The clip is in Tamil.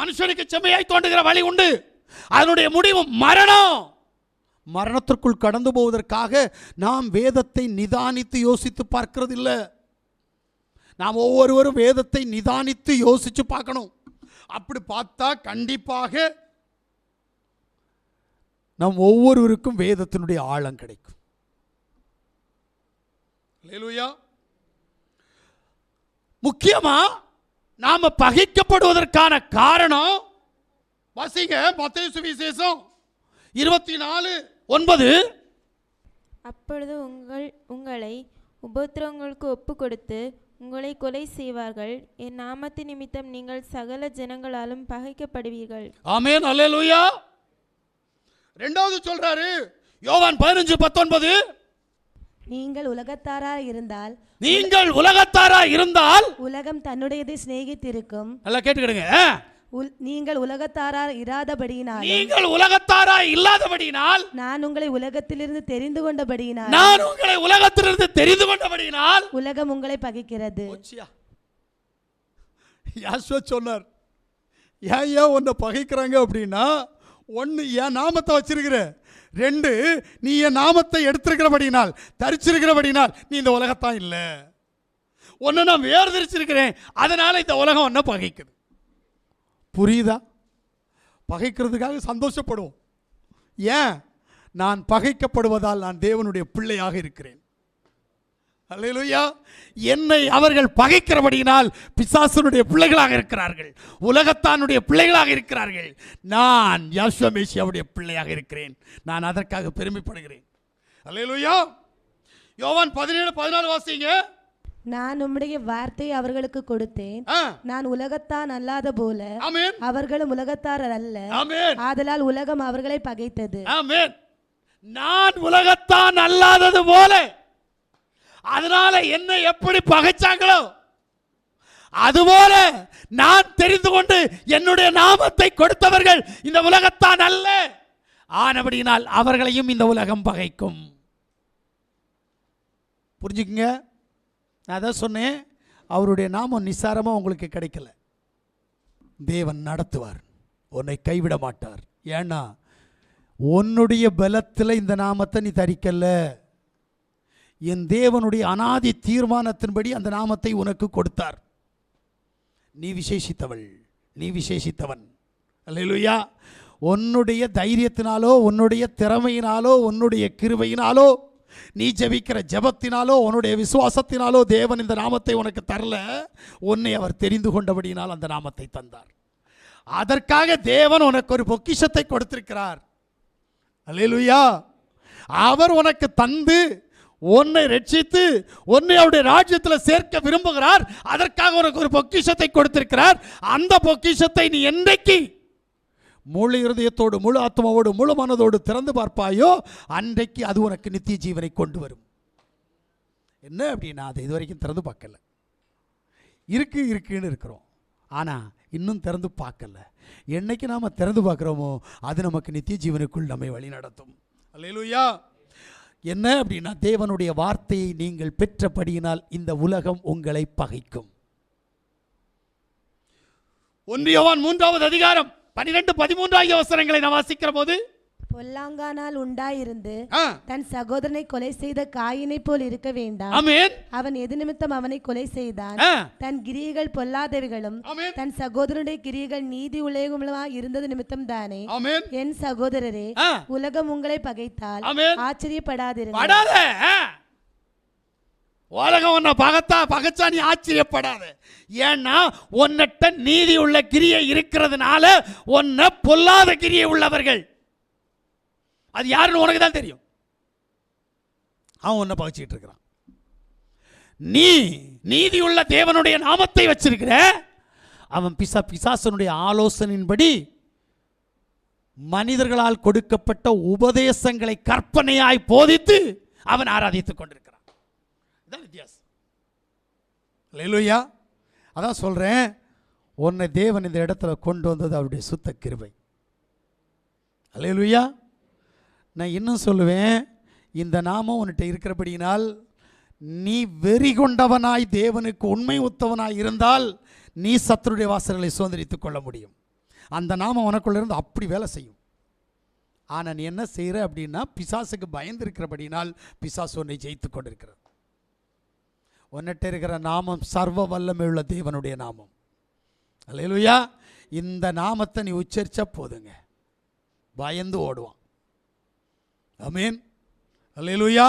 மனுஷனுக்கு செம்மையாய் தோன்றுகிற வழி உண்டு. அதனுடைய முடிவு மரணம். மரணத்திற்குள் கடந்து போவதற்காக நாம் வேதத்தை நிதானித்து யோசித்து பார்க்கிறது இல்லை நாம் ஒவ்வொருவரும் வேதத்தை நிதானித்து யோசித்து பார்க்கணும். அப்படி பார்த்தா கண்டிப்பாக நம் ஒவ்வொருவருக்கும் வேதத்தினுடைய ஆழம் கிடைக்கும். முக்கியமாக நாம பகைக்கப்படுவதற்கான காரணம் வாசிங்க மத்திய சுவிசேஷம். இருபத்தி நாலு ஒன்பது. அப்பொழுது உங்கள் உங்களை உபத்திரவங்களுக்கு ஒப்பு கொடுத்து உங்களை கொலை செய்வார்கள். என் நாமத்து நிமித்தம் நீங்கள் சகல ஜனங்களாலும் பகைக்கப்படுவீர்கள். ஆமென் அல்லேலூயா. ரெண்டாவது சொல்றாரு யோவான் பதினஞ்சு பத்தொன்பது. நீங்கள் உலகத்தாரா இருந்தால் நீங்கள் உலகத்தாரா இருந்தால் உலகம் தன்னுடையதை சிநேகித்திருக்கும். நல்லா கேட்டுக்கிடுங்க. உல்- நீங்கள் உலகத்தாரா இராதபடியினால் நீங்கள் உலகத்தாரா இல்லாதபடியினால் நான் உங்களை உலகத்திலிருந்து தெரிந்து கொண்டபடியினால் நான் உங்களை உலகத்திலிருந்து தெரிந்து கொண்டபடியினால் உலகம் உங்களை பகைக்கிறது. யாஸ்வா சொன்னார் ஏன் ஏன் உன்னை பகைக்கிறாங்க? அப்படின்னா ஒன்று என் நாமத்தை வச்சிருக்கிற. ரெண்டு நீ என் நாமத்தை எடுத்திருக்கிறபடினால் தரிச்சிருக்கிறபடினால் நீ இந்த உலகத்தான் இல்லை. ஒன்று நான் வேர்திரிச்சிருக்கிறேன் அதனால் இந்த உலகம் ஒன்றை பகைக்குது. புரியுதா? பகைக்கிறதுக்காக சந்தோஷப்படுவோம். ஏன்? நான் பகைக்கப்படுவதால் நான் தேவனுடைய பிள்ளையாக இருக்கிறேன். அல்லேலூயா என்னை அவர்கள் பகைக்கிறபடியினால் பிசாசனுடைய பிள்ளைகளாக இருக்கிறார்கள். உலகத்தானுடைய பிள்ளைகளாக இருக்கிறார்கள். நான் யாஸ்வமேசியாவுடைய பிள்ளையாக இருக்கிறேன். நான் அதற்காக பெருமைப்படுகிறேன். அல்லேலூயா யோவான் பதினேழு பதினாலு வாசிங்க. நான் உம்முடைய வார்த்தையை அவர்களுக்கு கொடுத்தேன். நான் உலகத்தான் அல்லாத போல ஆமென். அவர்களும் உலகத்தாரர் அல்ல. ஆதலால் உலகம் அவர்களை பகைத்தது. ஆமென். நான் உலகத்தான் அல்லாதது போல. அதனால என்னை எப்படி பகைச்சாங்களோ அதுபோல நான் தெரிந்து கொண்டு என்னுடைய நாமத்தை கொடுத்தவர்கள் இந்த உலகத்தான் அல்ல. ஆனபடியினால் அவர்களையும் இந்த உலகம் பகைக்கும். புரிஞ்சுக்குங்க? நான் அதான் சொன்னேன் அவருடைய நாமம் நிசாரமாக உங்களுக்கு கிடைக்கல. தேவன் நடத்துவார் உன்னை கைவிட மாட்டார். ஏன்னா உன்னுடைய பலத்தில் இந்த நாமத்தை நீ தரிக்கல்ல என் தேவனுடைய அனாதி தீர்மானத்தின்படி அந்த நாமத்தை உனக்கு கொடுத்தார். நீ விசேஷித்தவள் நீ விசேஷித்தவன். அல்லையா உன்னுடைய தைரியத்தினாலோ உன்னுடைய திறமையினாலோ உன்னுடைய கிருபையினாலோ நீ ஜெபிக்கிற ஜெபத்தினாலோ உன்னுடைய விசுவாசத்தினாலோ தேவன் இந்த நாமத்தை உனக்கு தரல. உன்னை அவர் தெரிந்து கொண்டபடியினால் அந்த நாமத்தை தந்தார். அதற்காக தேவன் உனக்கு ஒரு பொக்கிஷத்தை கொடுத்திருக்கிறார். அல்லேலூயா. அவர் உனக்கு தந்து உன்னை ரட்சித்து உன்னை அவருடைய ராஜ்யத்தில் சேர்க்க விரும்புகிறார். அதற்காக உனக்கு ஒரு பொக்கிஷத்தை கொடுத்திருக்கிறார். அந்த பொக்கிஷத்தை நீ என்றைக்கு முழு இருதயத்தோடு முழு ஆத்மாவோடு முழு மனதோடு திறந்து பார்ப்பாயோ அன்றைக்கு அது உனக்கு நித்திய ஜீவனை கொண்டு வரும். என்ன அப்படின்னா அதை இதுவரைக்கும் திறந்து பார்க்கல. இருக்கு இருக்குன்னு இருக்கிறோம். ஆனால் இன்னும் திறந்து பார்க்கல. என்னைக்கு நாம் திறந்து பார்க்குறோமோ அது நமக்கு நித்திய ஜீவனுக்குள் நம்மை வழி நடத்தும் அல்லையா என்ன அப்படின்னா தேவனுடைய வார்த்தையை நீங்கள் பெற்றபடியினால் இந்த உலகம் உங்களை பகைக்கும். ஒன்றியவான் மூன்றாவது அதிகாரம் பன்னிரெண்டு பதிமூன்று ஆகிய அவசரங்களை நான் வாசிக்கிற போது பொல்லாங்கானால் உண்டாயிருந்து தன் சகோதரனை கொலை செய்த காயினை போல் இருக்க வேண்டாம். அவன் எது நிமித்தம் அவனை கொலை செய்தான். தன் கிரியைகள் பொல்லாதவைகளும் தன் சகோதரனுடைய கிரியைகள் நீதி உலகமுமா இருந்தது நிமித்தம் தானே. என் சகோதரரே உலகம் உங்களை பகைத்தால் ஆமென். ஆச்சரியப்படாதிருங்கள். படாத. ஆ. உலகம் உன்னை பகத்தா பகச்சா நீ ஆச்சரியப்படாத. ஏன்னா உன்னிட்ட நீதி உள்ள கிரியை இருக்கிறதுனால உன்னை பொல்லாத கிரியை உள்ளவர்கள் அது யாருன்னு உனக்கு தான் தெரியும். அவன் உன்னை பகைச்சிட்டு இருக்கிறான். நீ நீதியுள்ள தேவனுடைய நாமத்தை வச்சிருக்கிற அவன் பிசா பிசாசனுடைய ஆலோசனையின்படி மனிதர்களால் கொடுக்கப்பட்ட உபதேசங்களை கற்பனையாய் போதித்து அவன் ஆராதித்துக் கொண்டிருக்கிறான். இதான் வித்தியாசம். அதான் சொல்றேன் உன்னை தேவன் இந்த இடத்துல கொண்டு வந்தது அவருடைய சுத்த கிருபை. அலையலுயா நான் இன்னும் சொல்லுவேன் இந்த நாமம் உன்கிட்ட இருக்கிறபடியினால் நீ வெறி கொண்டவனாய் தேவனுக்கு உண்மை உத்தவனாய் இருந்தால் நீ சத்துருடைய வாசல்களை சுதந்திரித்து கொள்ள முடியும். அந்த நாமம் உனக்குள்ள இருந்து அப்படி வேலை செய்யும். ஆனால் நீ என்ன செய்கிற அப்படின்னா பிசாசுக்கு பயந்து இருக்கிறபடினால் பிசாசு உன்னை ஜெயித்து கொண்டிருக்கிறது. உன்னிட்ட இருக்கிற நாமம் சர்வ வல்லமையுள்ள தேவனுடைய நாமம். அல்லையா இந்த நாமத்தை நீ உச்சரித்தா போதுங்க. பயந்து ஓடுவான். அமீன் அல்லேலூயா